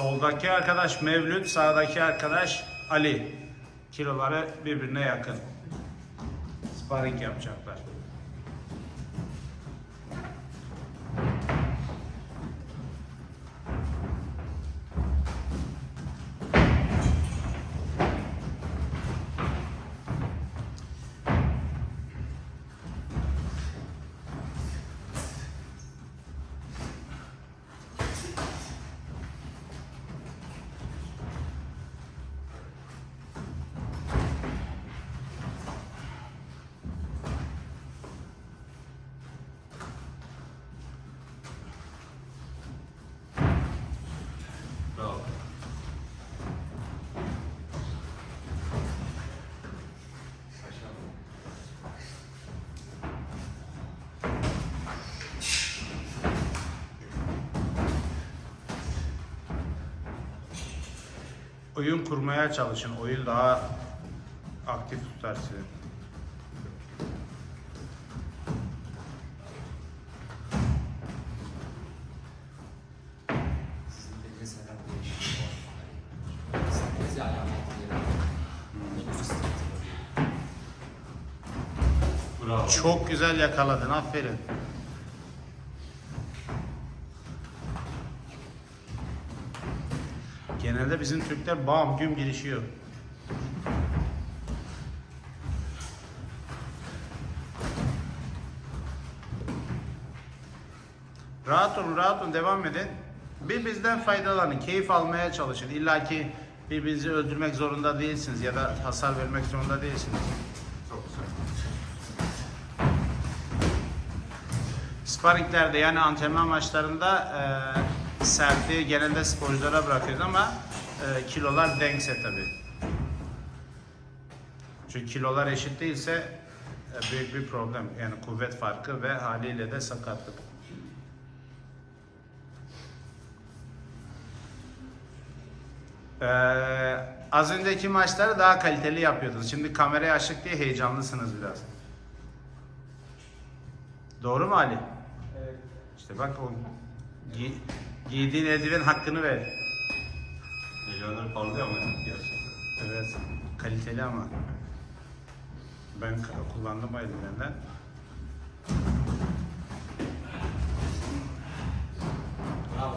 Soldaki arkadaş Mevlüt, sağdaki arkadaş Ali. Kiloları birbirine yakın. Sparring yapacaklar. Oyun kurmaya çalışın. Oyun daha aktif tutar sizi. Çok güzel yakaladın. Aferin. Genelde bizim Türkler bam güm girişiyor. Rahat olun, rahat olun, devam edin. Birbirinizden faydalanın, keyif almaya çalışın. İlla ki birbirinizi öldürmek zorunda değilsiniz ya da hasar vermek zorunda değilsiniz. Çok güzel. Sparringlerde yani antrenman maçlarında e, sertliği genelde sporculara bırakıyoruz ama e, kilolar denkse tabi. Çünkü kilolar eşit değilse e, büyük bir problem. Yani kuvvet farkı ve haliyle de sakatlık. E, az önceki maçları daha kaliteli yapıyordunuz. Şimdi kameraya açık diye heyecanlısınız biraz. Doğru mu Ali? Evet. İşte bak o gi- giydiğin eldiven hakkını ver. Milyonlar parlıyor ama gerçekten. Evet. Kaliteli ama. Ben kullandım o eldivenden. Bravo.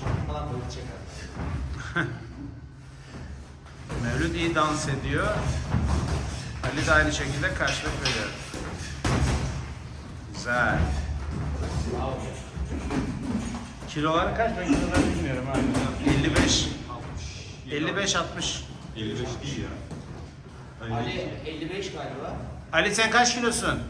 Çarpmadan böyle çeker. Mevlüt iyi dans ediyor. Ali de aynı şekilde karşılık veriyor. Güzel. Bravo. Kiloları kaç? Ben kiloları bilmiyorum abi. 55. 55 60. 55 değil ya. Ali 55 galiba. Ali sen kaç kilosun?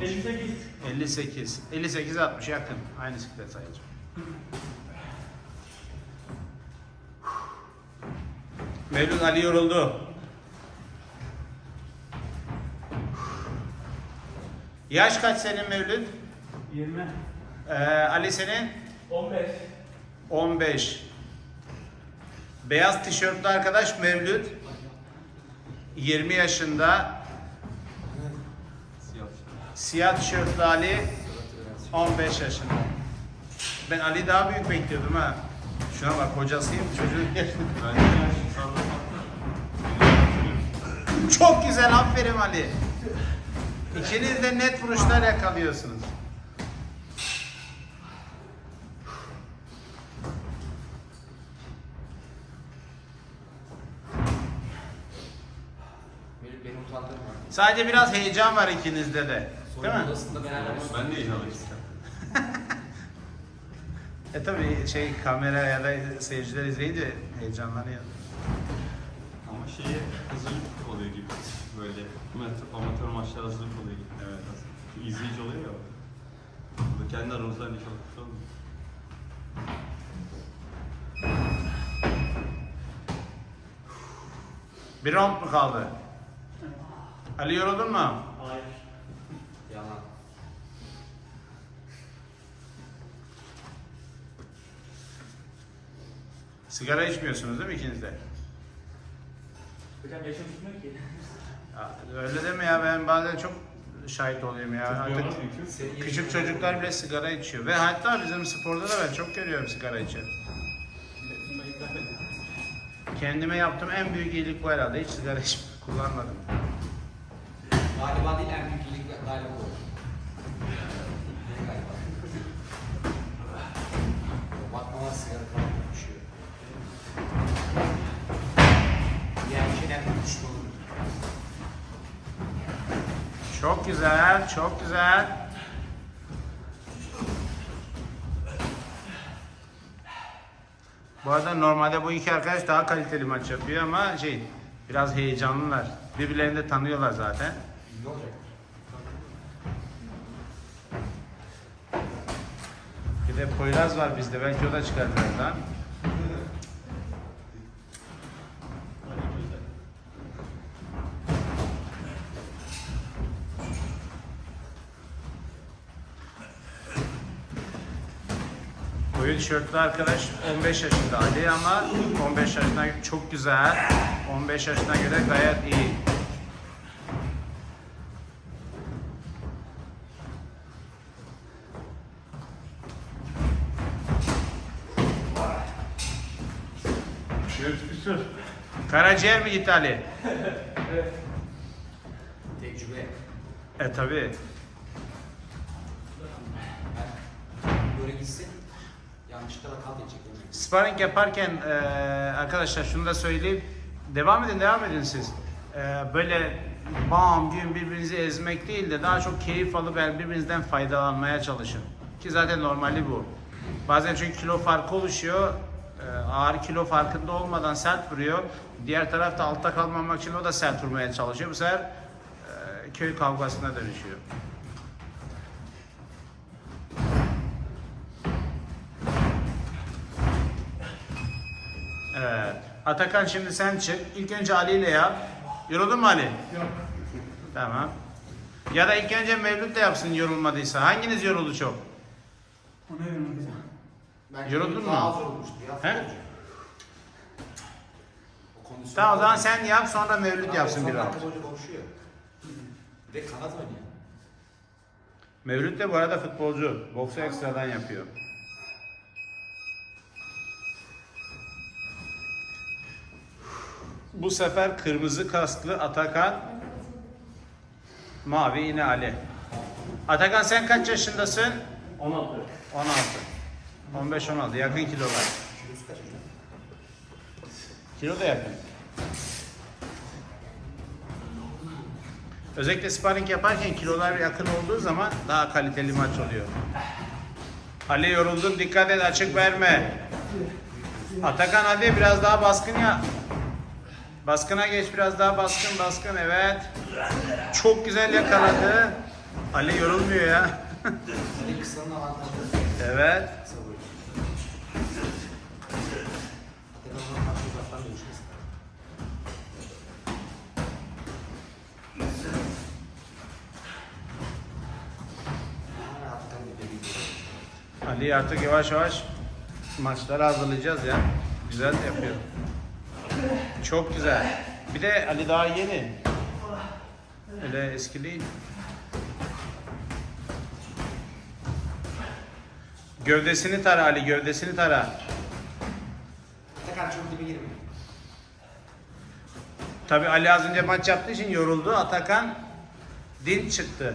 58. 58. 58 60 yakın. Aynı siklet sayacağım. Mevlüt Ali yoruldu. Yaş kaç senin Mevlüt? 20. Ee, Ali senin? 15. 15. Beyaz tişörtlü arkadaş Mevlüt. 20 yaşında. siyah. Tişörtlü Ali 15 yaşında. Ben Ali daha büyük bekliyordum ha. Şuna bak hocasıyım çocuğun yaşında. Çok güzel aferin Ali. İkiniz de net vuruşlar yakalıyorsunuz. Sadece biraz heyecan var ikinizde de. Değil mi? odasında Ben de inanmıştım. E tabi şey kamera ya da seyirciler izleyince heyecanlanıyor. Ama şeye hazırlık oluyor gibi. Böyle amatör, amatör maçlar hazırlık oluyor gibi. Evet. Çünkü izleyici oluyor ya. Burada kendi aramızda hani çok şey olmuyor. Bir round mu kaldı? Ali yoruldun mu? Hayır. Yalan. Sigara içmiyorsunuz değil mi ikiniz de? Hocam yaşım tutmuyor ki. Ya, öyle deme ya ben bazen çok şahit oluyorum ya. Artık küçük çocuklar bile sigara içiyor. Ve hatta bizim sporda da ben çok görüyorum sigara içen. Kendime yaptığım en büyük iyilik bu herhalde. Hiç sigara hiç kullanmadım. Galiba değil en büyük iyilik galiba bu. Galiba. Bakmalar sigara falan düşüyor. Diğer şeyler düşman olur. Çok güzel, çok güzel. Bu arada normalde bu iki arkadaş daha kaliteli maç yapıyor ama şey biraz heyecanlılar. Birbirlerini de tanıyorlar zaten. Ne olacak? Bir de Poyraz var bizde. Belki o da çıkar birazdan. Koyu tişörtlü arkadaş 15 yaşında Ali ama 15 yaşına çok güzel. 15 yaşına göre gayet iyi. Karaciğer mi gitti Ali? Tecrübe. E tabi. Böyle gitsin. Yanlışlıkla kal diyecek. Sparring yaparken e, arkadaşlar şunu da söyleyeyim. Devam edin, devam edin siz. E, böyle bam gün birbirinizi ezmek değil de daha çok keyif alıp yani birbirinizden faydalanmaya çalışın. Ki zaten normali bu. Bazen çünkü kilo farkı oluşuyor. E, ağır kilo farkında olmadan sert vuruyor. Diğer tarafta altta kalmamak için o da sert vurmaya çalışıyor. Bu sefer e, köy kavgasına dönüşüyor. Evet. Atakan şimdi sen çık. İlk önce Ali ile yap. Yoruldun mu Ali? Yok. Tamam. Ya da ilk önce Mevlüt de yapsın yorulmadıysa. Hanginiz yoruldu çok? Ona yorulmadı. Bence Yoruldun daha mu? az yorulmuştu ya. He? O kondisyon- Tamam o zaman sen yap sonra Mevlüt Abi yapsın son bir round. dakika boyunca konuşuyor. Ve kanat oynuyor. Mevlüt de bu arada futbolcu. Boksu ekstradan yapıyor. Bu sefer kırmızı kasklı Atakan. Mavi yine Ali. Atakan sen kaç yaşındasın? 16. 16. 15-16 yakın kilolar. Kilo da yakın. Özellikle sparring yaparken kilolar yakın olduğu zaman daha kaliteli maç oluyor. Ali yoruldun dikkat et açık verme. Atakan hadi biraz daha baskın ya. Baskına geç biraz daha baskın baskın evet. Çok güzel yakaladı. Ali yorulmuyor ya. Evet. Ali artık yavaş yavaş maçlara hazırlayacağız ya. Güzel de yapıyor. Çok güzel. Bir de Ali daha yeni. Öyle eski değil. Gövdesini tara Ali, gövdesini tara. Atakan çok dibe girmiyor. Tabi Ali az önce maç yaptığı için yoruldu. Atakan din çıktı.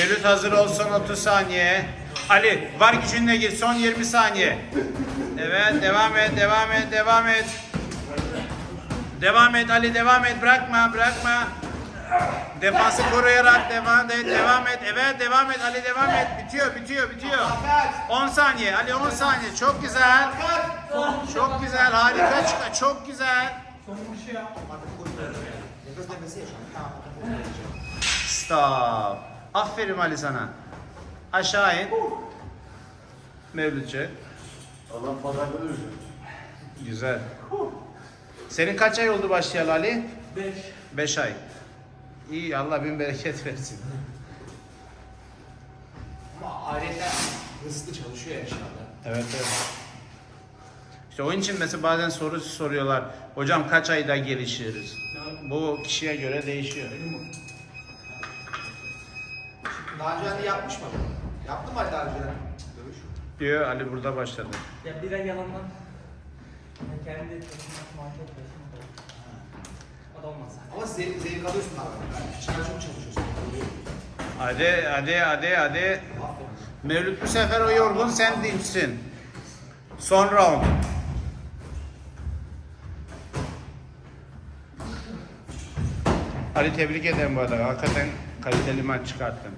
Mevlüt hazır olsun 30 saniye. Ali var gücünle gir son 20 saniye. Evet devam et devam et devam et. Devam et Ali devam et bırakma bırakma. Defansı koruyarak devam et devam et. Evet devam et Ali devam et. Bitiyor bitiyor bitiyor. 10 saniye Ali 10 saniye çok güzel. Çok güzel harika çık çok güzel. Son. Stop. Aferin Ali sana. Aşağı in. Mevlütçe. Allah pazarda dövecek. Güzel. Senin kaç ay oldu başlayalı Ali? 5. 5 ay. İyi Allah bin bereket versin. Ama aileden hırslı çalışıyor ya inşallah. Evet evet. İşte onun için mesela bazen soru soruyorlar. Hocam kaç ayda gelişiriz? Bu kişiye göre değişiyor. Daha önce hani yapmış mı? Yaptın mı Ali daha önce? Dövüş. Diyor Ali burada başladı. Ya bir ay yalandan ya kendi taşımak muhabbet taşımak O da olmaz. Ama zevk, zevk alıyorsun abi. Yani çıkar çok çalışıyorsun. Hadi hadi hadi hadi. Mevlüt bu sefer o yorgun sen dinçsin. Son round. Ali tebrik ederim bu arada. Hakikaten kaliteli maç çıkarttın.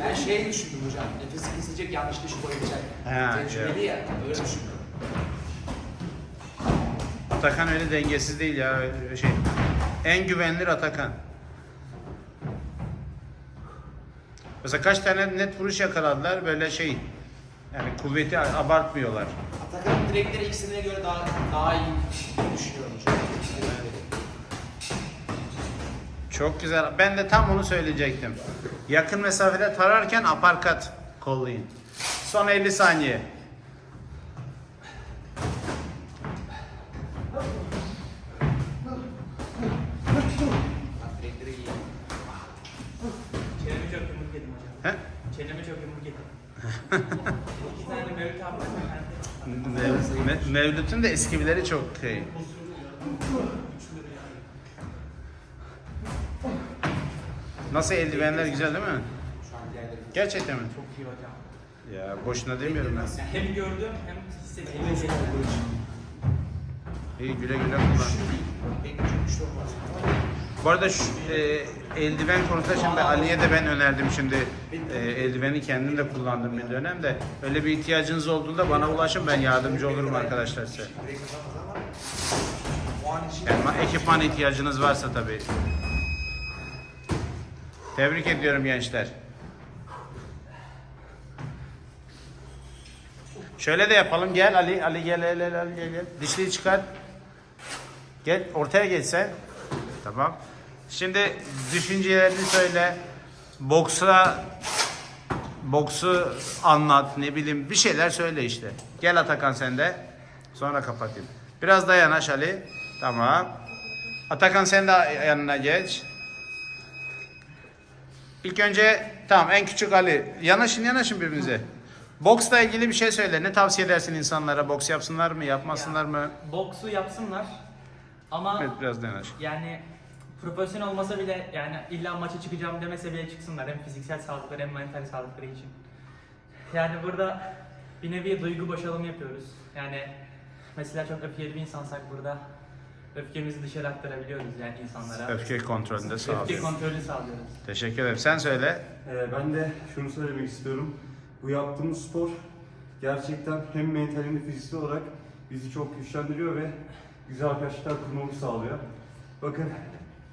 Ben şey düşündüm hocam. Nefesi kesilecek yanlış dışı koyacak. Ha, Tecrübeli ya. Öyle düşündüm. Atakan öyle dengesiz değil ya. öyle Şey. En güvenilir Atakan. Mesela kaç tane net vuruş yakaladılar böyle şey. Yani kuvveti abartmıyorlar. Atakan'ın direkleri ikisine göre daha daha iyi düşünüyorum. hocam. Çok güzel. Ben de tam onu söyleyecektim. Yakın mesafede tararken aparkat kollayın. Son 50 saniye. Çeneme çok yumruk yedim hocam. He? Çeneme çok yumruk yedim. İki tane Mevlüt abi var. Mevlüt'ün de eskileri çok şey. Nasıl eldivenler güzel değil mi? Gerçekten mi? Çok iyi hocam. Ya boşuna demiyorum ben. Hem gördüm hem için. İyi güle güle kullan. Bu arada şu, e, eldiven konusunda şimdi Ali'ye de ben önerdim şimdi e, eldiveni kendim de kullandım bir dönemde. Öyle bir ihtiyacınız olduğunda bana ulaşın ben yardımcı olurum arkadaşlar size. Yani ma- ekipman ihtiyacınız varsa tabii. Tebrik ediyorum gençler. Şöyle de yapalım. Gel Ali. Ali gel gel gel gel gel. Dişliği çıkar. Gel ortaya geç. Tamam. Şimdi düşüncelerini söyle. Boksa boksu anlat ne bileyim bir şeyler söyle işte. Gel Atakan sen de. Sonra kapatayım. Biraz da yanaş Ali. Tamam. Atakan sen de yanına geç. İlk önce tamam en küçük Ali. Yanaşın yanaşın birbirinize. Boksla ilgili bir şey söyle. Ne tavsiye edersin insanlara? Boks yapsınlar mı, yapmasınlar mı? Boksu yapsınlar ama Evet biraz da yanaş. yani profesyonel olmasa bile yani illa maça çıkacağım demese bile çıksınlar hem fiziksel sağlıkları hem mental sağlıkları için. Yani burada bir nevi duygu boşalımı yapıyoruz. Yani mesela çok öfkeli bir insansak burada öfkemizi dışarı aktarabiliyoruz yani insanlara. Öfke kontrolünde Öfke sağlıyor. kontrolü sağlıyoruz. Teşekkür ederim. Sen söyle. Ee, ben de şunu söylemek istiyorum. Bu yaptığımız spor gerçekten hem mental hem de fiziksel olarak bizi çok güçlendiriyor ve güzel arkadaşlıklar kurmamızı sağlıyor. Bakın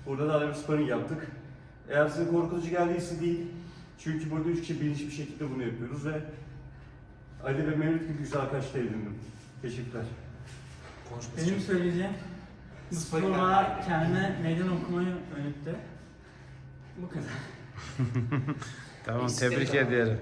burada da bir sparring yaptık. Eğer size korkutucu geldiyse değil. Çünkü burada üç kişi bilinçli bir şekilde bunu yapıyoruz ve Ali ve Mevlüt gibi güzel arkadaşlar edindim. Teşekkürler. konuşması Benim söyleyeceğim spor bana kendime meydan okumayı öğretti. Bu kadar. Tamam tebrik ediyorum.